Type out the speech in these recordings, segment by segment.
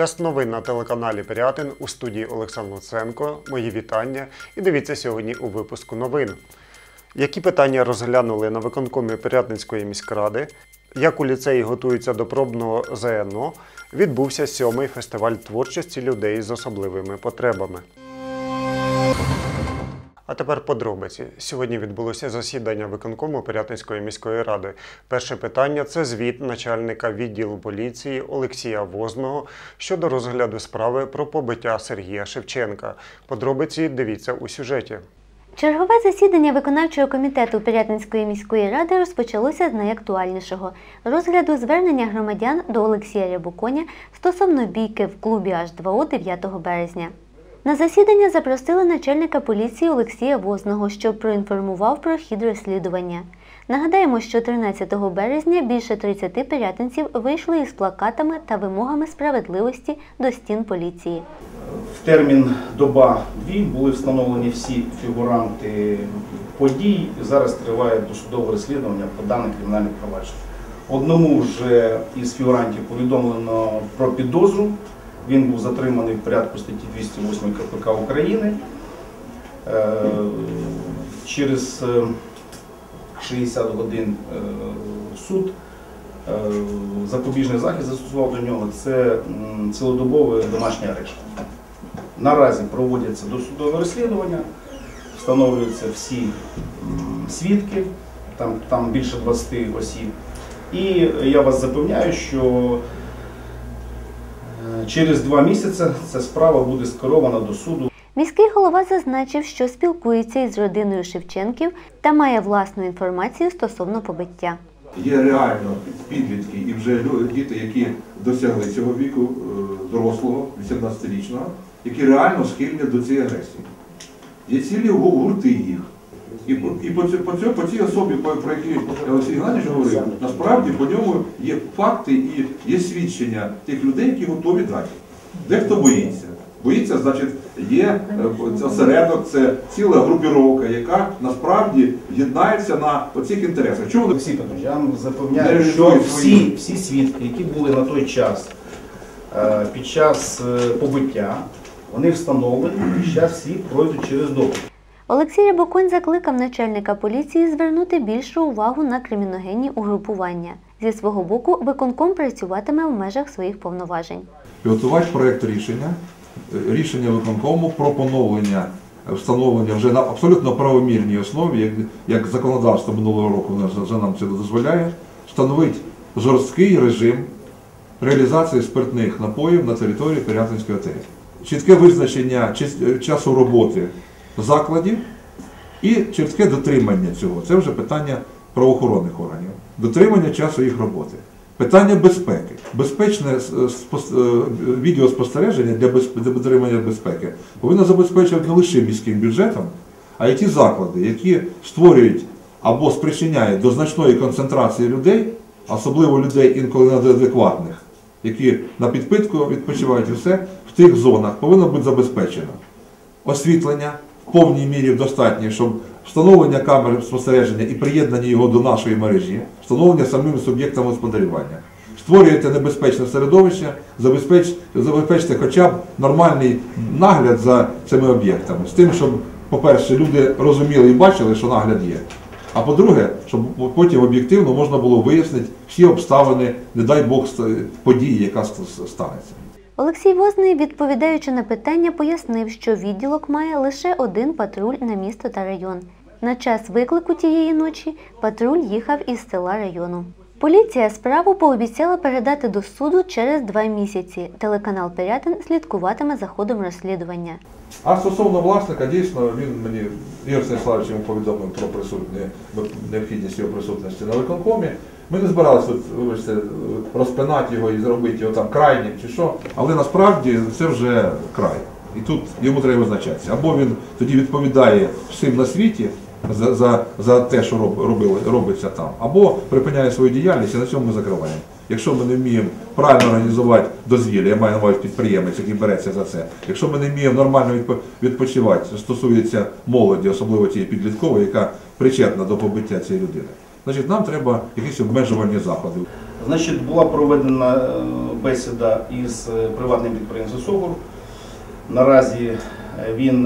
Час новин на телеканалі Пірятин у студії Олександр Луценко. Мої вітання і дивіться сьогодні у випуску новин. Які питання розглянули на виконкомі Пирятинської міськради? Як у ліцеї готуються до пробного ЗНО? Відбувся сьомий фестиваль творчості людей з особливими потребами. А тепер подробиці. Сьогодні відбулося засідання виконкому Пирятинської міської ради. Перше питання це звіт начальника відділу поліції Олексія Возного щодо розгляду справи про побиття Сергія Шевченка. Подробиці дивіться у сюжеті. Чергове засідання виконавчого комітету Пирятинської міської ради розпочалося з найактуальнішого розгляду звернення громадян до Олексія Рябуконя стосовно бійки в клубі H2O 9 березня. На засідання запросили начальника поліції Олексія Возного, щоб проінформував про хід розслідування. Нагадаємо, що 13 березня більше 30 пирятинців вийшли із плакатами та вимогами справедливості до стін поліції. В термін доба-дві були встановлені всі фігуранти подій. Зараз триває досудове розслідування по даних кримінальних проваджень. Одному вже із фігурантів повідомлено про підозру. Він був затриманий в порядку статті 208 КПК України. Е, Через е, 60 годин е, суд е, запобіжний захід застосував до нього. Це цілодобовий домашній арешт. Наразі проводяться досудове розслідування, встановлюються всі свідки, там, там більше 20 осіб. І я вас запевняю, що е, через два місяці ця справа буде скерована до суду. Міський голова зазначив, що спілкується із родиною Шевченків та має власну інформацію стосовно побиття. Є реально підлітки і вже діти, які досягли цього віку е, дорослого, 18-річного, які реально схильні до цієї агресії. Є цілі гу- гурти їх. І, по- і по, по, по цій особі, про які Олексій Геннадійович говорив, насправді по ньому є факти і є свідчення тих людей, які готові дати. Дехто боїться. Боїться, значить, є е, осередок, це ціла групіровка, яка насправді єднається на оцих інтересах. Чому Олексій Петрович, я вам запевняю, що всі, всі свідки, які були на той час е, під час е, побиття, вони встановлені, і зараз всі пройдуть через допит. Олексій Рябоконь закликав начальника поліції звернути більшу увагу на криміногенні угрупування. Зі свого боку, виконком працюватиме в межах своїх повноважень. підготувати проєкт рішення, е, рішення виконкому про поновлення е, встановлення вже на абсолютно правомірній основі, як, як законодавство минулого року вже нам це дозволяє, встановити жорсткий режим реалізації спиртних напоїв на території Пирятинської ОТГ. Чітке визначення е, часу роботи закладів і чітке дотримання цього. Це вже питання правоохоронних органів. Дотримання часу їх роботи. Питання безпеки. Безпечне е, е, відеоспостереження для дотримання безпеки повинно забезпечувати не лише міським бюджетом, а й ті заклади, які створюють або спричиняють до значної концентрації людей, особливо людей інколи неадекватних, які на підпитку відпочивають все, в тих зонах повинно бути забезпечено освітлення повній мірі достатньо, щоб встановлення камер спостереження і приєднання його до нашої мережі, встановлення самим суб'єктам господарювання. Створюєте небезпечне середовище, забезпеч, забезпечте хоча б нормальний нагляд за цими об'єктами. З тим, щоб, по-перше, люди розуміли і бачили, що нагляд є. А по-друге, щоб потім об'єктивно можна було вияснити всі обставини, не дай Бог, події, яка станеться. Олексій Возний, відповідаючи на питання, пояснив, що відділок має лише один патруль на місто та район. На час виклику тієї ночі патруль їхав із села району. Поліція справу пообіцяла передати до суду через два місяці. Телеканал Пирятин слідкуватиме за ходом розслідування. А стосовно власника, дійсно, він мені, Ігор Станіславович повідомив про присутні, необхідність його присутності на виконкомі. Ми не збиралися тут, вибачте, розпинати його і зробити його там крайнім чи що. Але насправді це вже край. І тут йому треба визначатися. Або він тоді відповідає всім на світі за, за, за те, що роб, робили, робиться там, або припиняє свою діяльність і на цьому ми закриваємо. Якщо ми не вміємо правильно організувати дозвілля, я маю на увазі підприємець, який береться за це. Якщо ми не вміємо нормально відпочивати, стосується молоді, особливо тієї підліткової, яка причетна до побиття цієї людини, значить нам треба якісь обмежувальні заходи. Значить, була проведена е, бесіда із е, приватним підприємством Согур. Наразі е, він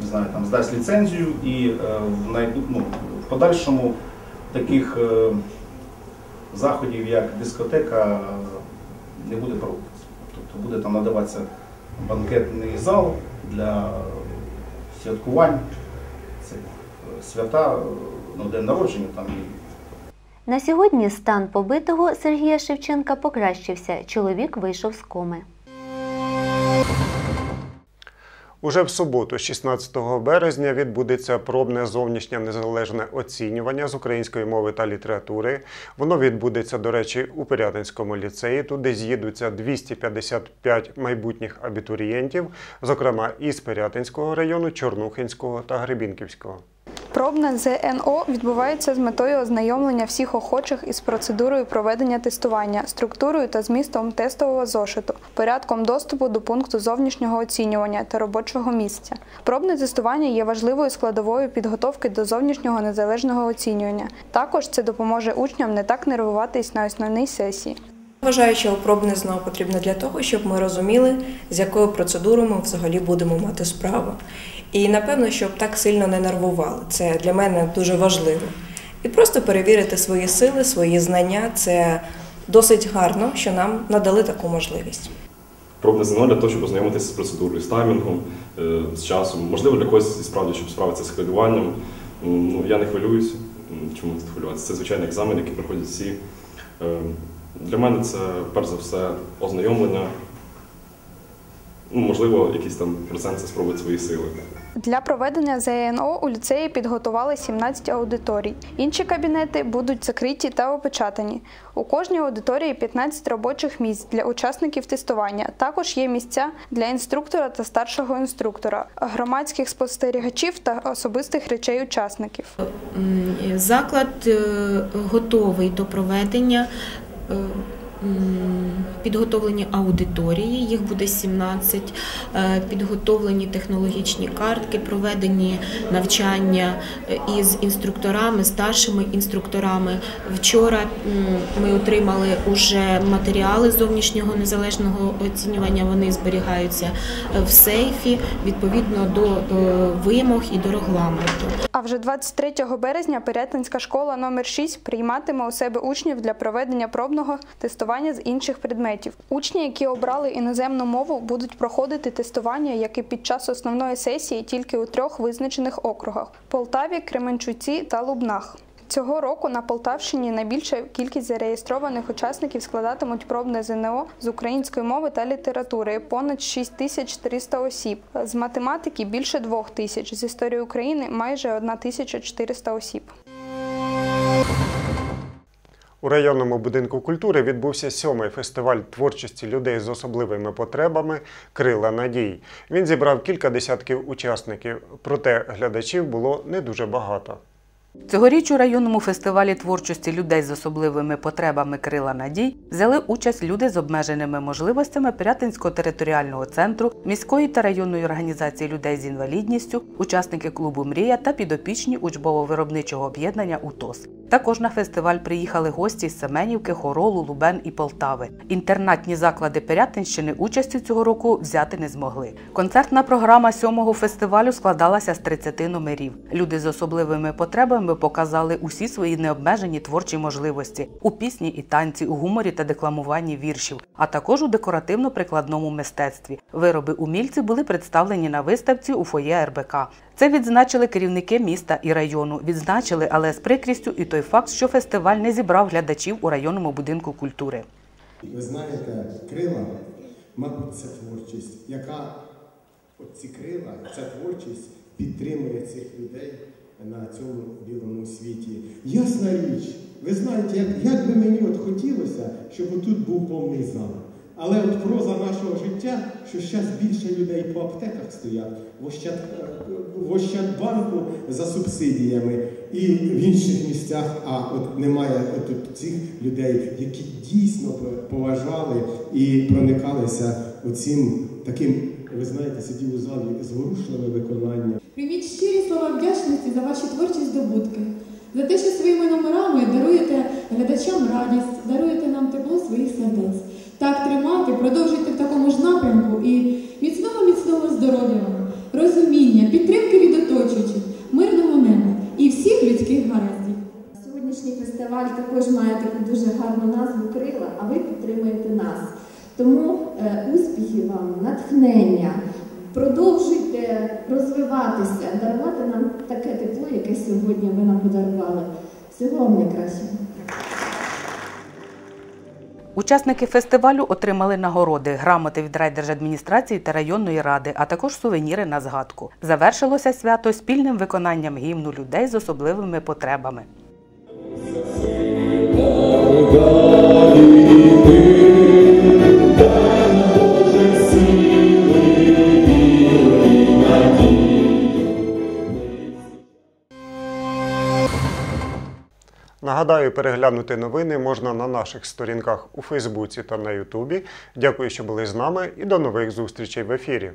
не знаю, там, здасть ліцензію і в, ну, в подальшому таких заходів, як дискотека, не буде проводитися. Тобто буде там надаватися банкетний зал для святкувань, свята, е, ну, день народження там На сьогодні стан побитого Сергія Шевченка покращився. Чоловік вийшов з коми. Уже в суботу, 16 березня, відбудеться пробне зовнішнє незалежне оцінювання з української мови та літератури. Воно відбудеться, до речі, у Пирятинському ліцеї. Туди з'їдуться 255 майбутніх абітурієнтів, зокрема із Пирятинського району, Чорнухинського та Гребінківського. Пробне ЗНО відбувається з метою ознайомлення всіх охочих із процедурою проведення тестування, структурою та змістом тестового зошиту, порядком доступу до пункту зовнішнього оцінювання та робочого місця. Пробне тестування є важливою складовою підготовки до зовнішнього незалежного оцінювання. Також це допоможе учням не так нервуватись на основній сесії. Вважаю, що пробне ЗНО потрібно для того, щоб ми розуміли, з якою процедурою ми взагалі будемо мати справу. І напевно, щоб так сильно не нервували. Це для мене дуже важливо. І просто перевірити свої сили, свої знання це досить гарно, що нам надали таку можливість. Пробне ЗНО для того, щоб ознайомитися з процедурою, з таймінгом, е, з часом. Можливо, для когось і справді, щоб справитися з хвилюванням. Ну, я не хвилююсь. Чому тут хвилюватися? Це звичайний екзамен, який проходять всі. Для мене це перш за все ознайомлення. Ну, можливо, якийсь там процент це спробувати свої сили. Для проведення ЗНО у ліцеї підготували 17 аудиторій. Інші кабінети будуть закриті та опечатані. У кожній аудиторії 15 робочих місць для учасників тестування. Також є місця для інструктора та старшого інструктора, громадських спостерігачів та особистих речей учасників. Заклад е, готовий до проведення. Е, Підготовлені аудиторії, їх буде 17, е, підготовлені технологічні картки, проведені навчання е, із інструкторами, старшими інструкторами. Вчора ми отримали уже матеріали зовнішнього незалежного оцінювання. Вони зберігаються в сейфі відповідно до вимог і до регламенту. А вже 23 березня Пирятинська школа номер 6 прийматиме у себе учнів для проведення пробного тестування з інших предметів. Учні, які обрали іноземну мову, будуть проходити тестування, як і під час основної сесії, тільки у трьох визначених округах: Полтаві, Кременчуці та Лубнах. Цього року на Полтавщині найбільша кількість зареєстрованих учасників складатимуть пробне ЗНО з української мови та літератури понад 6300 осіб, з математики більше 2000, з історії України майже 1400 осіб. У районному будинку культури відбувся сьомий фестиваль творчості людей з особливими потребами Крила надій. Він зібрав кілька десятків учасників, проте глядачів було не дуже багато. Цьогоріч у районному фестивалі творчості людей з особливими потребами Крила Надій взяли участь люди з обмеженими можливостями Пирятинського територіального центру, міської та районної організації людей з інвалідністю, учасники клубу Мрія та підопічні учбово-виробничого об'єднання УТОС. Також на фестиваль приїхали гості з Семенівки, Хоролу, Лубен і Полтави. Інтернатні заклади Пирятинщини участі цього року взяти не змогли. Концертна програма сьомого фестивалю складалася з 30 номерів. Люди з особливими потребами показали усі свої необмежені творчі можливості у пісні і танці, у гуморі та декламуванні віршів, а також у декоративно-прикладному мистецтві. Вироби умільців були представлені на виставці у фоє РБК. Це відзначили керівники міста і району. Відзначили, але з прикрістю і той факт, що фестиваль не зібрав глядачів у районному будинку культури. Ви знаєте, крила, мабуть, це творчість, яка оці ці крила, ця творчість підтримує цих людей на цьому білому світі. Ясна річ, ви знаєте, як, як би мені от хотілося, щоб тут був повний зал. Але от проза нашого життя, що зараз більше людей по аптеках стоять, в, Ощад, в Ощадбанку за субсидіями і в інших місцях, а от немає от, цих людей, які дійсно поважали і проникалися оцим таким, ви знаєте, сидів у залі зворушливе виконання. Прийміть щирі слова вдячності за ваші творчі здобутки, за те, що своїми номерами даруєте глядачам радість, даруєте нам тепло своїх сердець. Так продовжуйте в такому ж напрямку і міцного міцного здоров'я вам, розуміння, підтримки від оточуючих, мирного неба і всіх людських гараздів. Сьогоднішній фестиваль також має таку дуже гарну назву Крила, а ви підтримуєте нас. Тому е, успіхів вам, натхнення. Продовжуйте розвиватися, дарувати нам таке тепло, яке сьогодні ви нам подарували. Всього вам найкращого. Учасники фестивалю отримали нагороди, грамоти від райдержадміністрації та районної ради, а також сувеніри на згадку. Завершилося свято спільним виконанням гімну людей з особливими потребами. Нагадаю, переглянути новини можна на наших сторінках у Фейсбуці та на Ютубі. Дякую, що були з нами, і до нових зустрічей в ефірі.